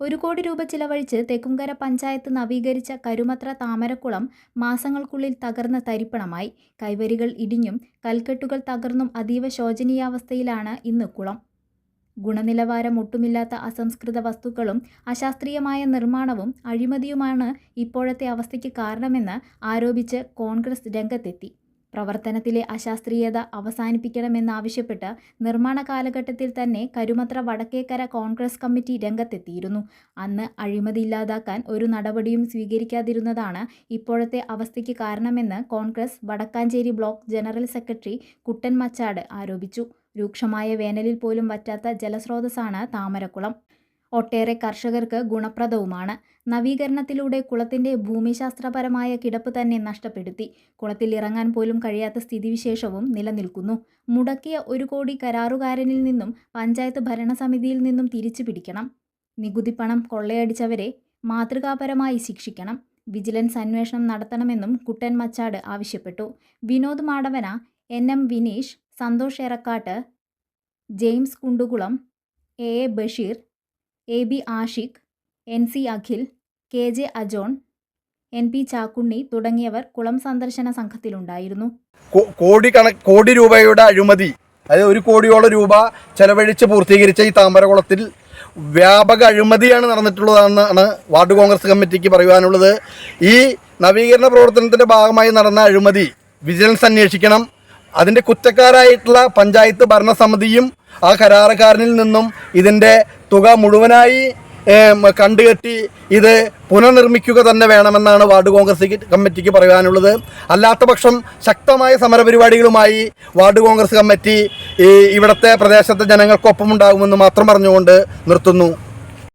ഒരു കോടി രൂപ ചിലവഴിച്ച് തെക്കുംകര പഞ്ചായത്ത് നവീകരിച്ച കരുമത്ര താമരക്കുളം മാസങ്ങൾക്കുള്ളിൽ തകർന്ന് തരിപ്പണമായി. കൈവരികൾ ഇടിഞ്ഞും കൽക്കെട്ടുകൾ തകർന്നും അതീവ ശോചനീയാവസ്ഥയിലാണ് ഇന്ന് കുളം. ഗുണനിലവാരം ഒട്ടുമില്ലാത്ത അസംസ്കൃത വസ്തുക്കളും അശാസ്ത്രീയമായ നിർമ്മാണവും അഴിമതിയുമാണ് ഇപ്പോഴത്തെ അവസ്ഥയ്ക്ക് കാരണമെന്ന് ആരോപിച്ച് കോൺഗ്രസ് രംഗത്തെത്തി. പ്രവർത്തനത്തിലെ അശാസ്ത്രീയത അവസാനിപ്പിക്കണമെന്നാവശ്യപ്പെട്ട് നിർമ്മാണ കാലഘട്ടത്തിൽ തന്നെ കരുമത്ര വടക്കേക്കര കോൺഗ്രസ് കമ്മിറ്റി രംഗത്തെത്തിയിരുന്നു. അന്ന് അഴിമതി ഇല്ലാതാക്കാൻ ഒരു നടപടിയും സ്വീകരിക്കാതിരുന്നതാണ് ഇപ്പോഴത്തെ അവസ്ഥയ്ക്ക് കാരണമെന്ന് Congress Vadakkanchery block general secretary Kuttan Machad ആരോപിച്ചു. രൂക്ഷമായ വേനലിൽ പോലും വറ്റാത്ത ജലസ്രോതസ്സാണ് താമരക്കുളം. ഒട്ടേറെ കർഷകർക്ക് ഗുണപ്രദവുമാണ്. നവീകരണത്തിലൂടെ കുളത്തിന്റെ ഭൂമിശാസ്ത്രപരമായ കിടപ്പ് തന്നെ നഷ്ടപ്പെടുത്തി. കുളത്തിൽ ഇറങ്ങാൻ പോലും കഴിയാത്ത സ്ഥിതിവിശേഷവും നിലനിൽക്കുന്നു. മുടക്കിയ ഒരു കോടി കരാറുകാരനിൽ നിന്നും പഞ്ചായത്ത് ഭരണസമിതിയിൽ നിന്നും തിരിച്ചു പിടിക്കണം. നികുതി പണം കൊള്ളയടിച്ചവരെ മാതൃകാപരമായി ശിക്ഷിക്കണം. വിജിലൻസ് അന്വേഷണം നടത്തണമെന്നും കുട്ടൻ മച്ചാട് ആവശ്യപ്പെട്ടു. Vinod Madavana N M Vineesh Santhosh Erakkat James Kundukulam A A Basheer A B Ashiq N C Akhil K J Ajon N P Chakkunni തുടങ്ങിയവർ കുളം സന്ദർശന സംഘത്തിലുണ്ടായിരുന്നു. കോടി കണ കോടി രൂപയുടെ അഴിമതി അതായത് ഒരു കോടിയോളം രൂപ ചെലവഴിച്ച് പൂർത്തീകരിച്ച ഈ താമരകുളത്തിൽ വ്യാപക അഴിമതിയാണ് നടന്നിട്ടുള്ളതെന്നാണ് വാർഡ് കോൺഗ്രസ് കമ്മിറ്റിക്ക് പറയുവാനുള്ളത്. ഈ നവീകരണ പ്രവർത്തനത്തിന്റെ ഭാഗമായി നടന്ന അഴിമതി വിജിലൻസ് അന്വേഷിക്കണം. അതിന്റെ കുറ്റക്കാരായിട്ടുള്ള പഞ്ചായത്ത് ഭരണസമിതിയും ആ കരാറുകാരനിൽ നിന്നും ഇതിന്റെ തുക മുഴുവനായി കണ്ടുകെട്ടി ഇത് പുനർനിർമ്മിക്കുക തന്നെ വേണമെന്നാണ് വാർഡ് കോൺഗ്രസ് കമ്മിറ്റിക്ക് പറയാനുള്ളത്. അല്ലാത്ത പക്ഷം ശക്തമായ സമരപരിപാടികളുമായി വാർഡ് കോൺഗ്രസ് കമ്മിറ്റി ഇവിടുത്തെ പ്രദേശത്തെ ജനങ്ങൾക്കൊപ്പം ഉണ്ടാകുമെന്ന് മാത്രം പറഞ്ഞുകൊണ്ട് നിർത്തുന്നു.